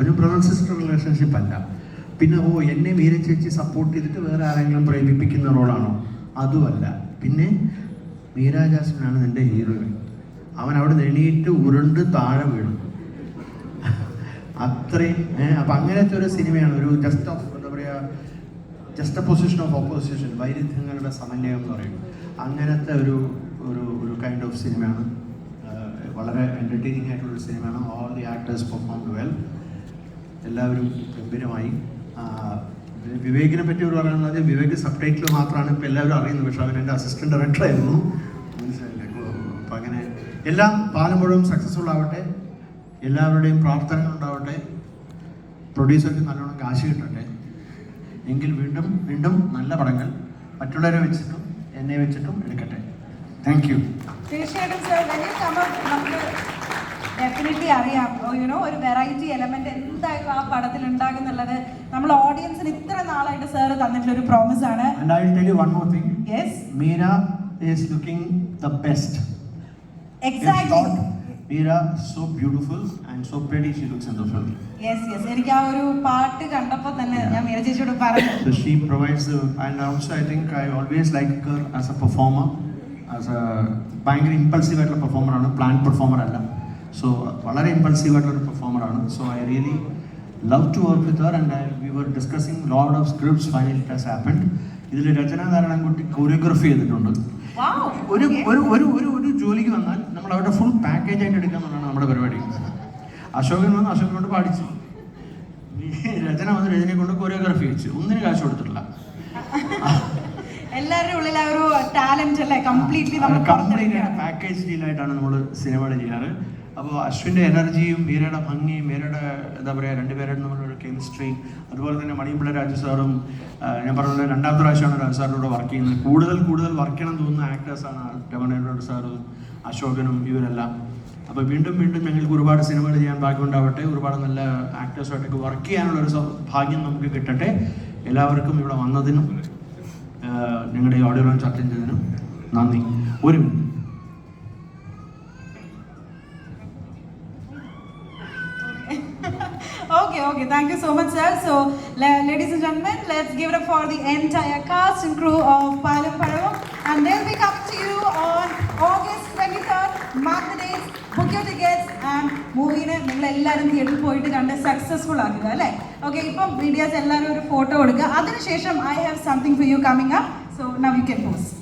ഒരു brother sister relationship അല്ല. പിന്നെ ഓ എന്നെ മീര ചേച്ചി സപ്പോർട്ട് ചെയ്തിട്ട് വേറെ ആരെങ്കിലും പ്രേരിപ്പിക്കുന്ന റോളാണോ അതുമല്ല. പിന്നെ മീര ജാസ്മിനാണ് നിന്റെ ഹീറോയിൻ അവൻ അവിടെ എണീറ്റ് ഉരുണ്ട് താഴെ വീണു. അത്രയും അപ്പം അങ്ങനത്തെ ഒരു സിനിമയാണ് ഒരു ജസ്റ്റ് ഓഫ് എന്താ പറയുക ജസ്റ്റ് പൊസിഷൻ ഓഫ് ഓപ്പോസിഷൻ വൈരുദ്ധ്യങ്ങളുടെ സമന്വയം എന്ന് പറയും. അങ്ങനത്തെ ഒരു ഒരു ഒരു കൈൻഡ് ഓഫ് സിനിമയാണ് വളരെ എന്റർടൈനിങ് ആയിട്ടുള്ള സിനിമയാണ് all the actors perform well എല്ലാവരും ഗംഭീരമായി. വിവേകിനെ പറ്റി ഒരു പറയുന്നത് വിവേക് സബ് ടൈറ്റിൽ മാത്രമാണ് ഇപ്പോൾ എല്ലാവരും അറിയുന്നത്. പക്ഷേ അവൻ എന്റെ അസിസ്റ്റന്റ് ഡയറക്ടറായിരുന്നു അപ്പോൾ അങ്ങനെ എല്ലാം പാലം മുഴുവൻ സക്സസ്ഫുൾ ആവട്ടെ. എല്ലാവരുടെയും പ്രാർത്ഥനകൾ ഉണ്ടാവട്ടെ. പ്രൊഡ്യൂസർക്ക് നല്ലോണം കാശ് കിട്ടട്ടെ. എങ്കിൽ വീണ്ടും വീണ്ടും നല്ല പടങ്ങൾ മറ്റുള്ളവരെ വെച്ചിട്ടും എന്നെ വെച്ചിട്ടും എടുക്കട്ടെ. താങ്ക് യു തീർച്ചയായിട്ടും സർ വലിയ നമുക്ക് ഡെഫിനറ്റ്ലി അറിയാം. യുനോ ഒരു വെറൈറ്റി എലമെന്റ് എന്തായാലും ആ പടത്തിൽ ഉണ്ടാകുന്നുള്ളത് നമ്മൾ ഓഡിയൻസിന് ഇത്ര നാളായിട്ട് സാർ തന്നിട്ടുള്ള ഒരു പ്രോമിസ് ആണ്. And I tell you one more thing yes Meera is looking the best exactly Meera so beautiful and so pretty she looks in the film yes yes എനിക്ക് ആ ഒരു പാട്ട് കണ്ടപ്പോൾ തന്നെ ഞാൻ മീര ചേച്ചിയോട് പറഞ്ഞു. So she provides the, and also I think I always like her as a performer, as a ഭയങ്കര ഇമ്പൾസീവ് ആയിട്ടുള്ള പെർഫോമർ ആണ് പ്ലാൻ പെർഫോമർ അല്ല. സോ വളരെ ഇമ്പൾസീവ് ആയിട്ടുള്ള ഒരു പെർഫോമർ ആണ്. So I really love to work with her and we were discussing load of scripts final it has happened ഇതിൽ Rachana Narayanankutty choreography ചെയ്തിട്ടുണ്ട്. ഒരു ഒരു ഒരു ഒരു ഒരു ജോലിക്ക് വന്നാൽ നമ്മൾ അവരുടെ ഫുൾ പാക്കേജ് ആയിട്ട് എടുക്കുക എന്നുള്ളതാണ് നമ്മുടെ പരിപാടി. അശോകൻ വന്ന് അശോകൻ കൊണ്ട് പാടിച്ചു രചന വന്ന് രചനയെ കൊണ്ട് കൊറിയോഗ്രഫി വെച്ചു. ഒന്നിനും കാശ് കൊടുത്തിട്ടില്ല. എല്ലാവരുടെ ഉള്ളിൽ ആ ഒരു ടാലന്റ് അല്ലേ? കംപ്ലീറ്റ്ലി നമ്മൾ കംപ്ലീറ്റ് പാക്കേജ് ഡീലായിട്ടാണ് നമ്മൾ സിനിമകൾ ചെയ്യാറ്. അപ്പോൾ അശ്വിന്റെ എനർജിയും മീരയുടെ ഭംഗിയും മീരയുടെ എന്താ പറയുക രണ്ടുപേരുടെ തമ്മിലുള്ള കെമിസ്ട്രി അതുപോലെ തന്നെ മണിയമ്പിള്ള രാജു സാറും ഞാൻ പറഞ്ഞ രണ്ടാം രണ്ടാമത്തെ പ്രാവശ്യമാണ് രാജു സാറിനോട് വർക്ക് ചെയ്യുന്നത്. കൂടുതൽ കൂടുതൽ വർക്ക് ചെയ്യണം തോന്നുന്ന ആക്ടേഴ്സാണ് രമണേനോട് സാറും അശോകനും ഇവരെല്ലാം. അപ്പോൾ വീണ്ടും വീണ്ടും ഞങ്ങൾക്ക് ഒരുപാട് സിനിമകൾ ചെയ്യാൻ ഭാഗ്യമുണ്ടാവട്ടെ. ഒരുപാട് നല്ല ആക്ടേഴ്സുമായിട്ടൊക്കെ വർക്ക് ചെയ്യാനുള്ള ഒരു ഭാഗ്യം നമുക്ക് കിട്ടട്ടെ. എല്ലാവർക്കും ഇവിടെ വന്നതിനും ഞങ്ങളുടെ ഈ ഓഡിയോ അറ്റൻഡ് ചെയ്തതിനും നന്ദി. ഒരു Okay, okay. Thank you so much, sir. So, la- ladies and gentlemen, let's give it up for the entire cast and crew of Palam Padavam. And they'll be coming to you on August 23rd. Mark the dates, book your tickets, and പോയിട്ട് കണ്ട് successful ആക്കുക അല്ലേ okay ഇപ്പം medias എല്ലാവരും ഒരു photo കൊടുക്കുക അതിനുശേഷം I have something for you coming up so now you can post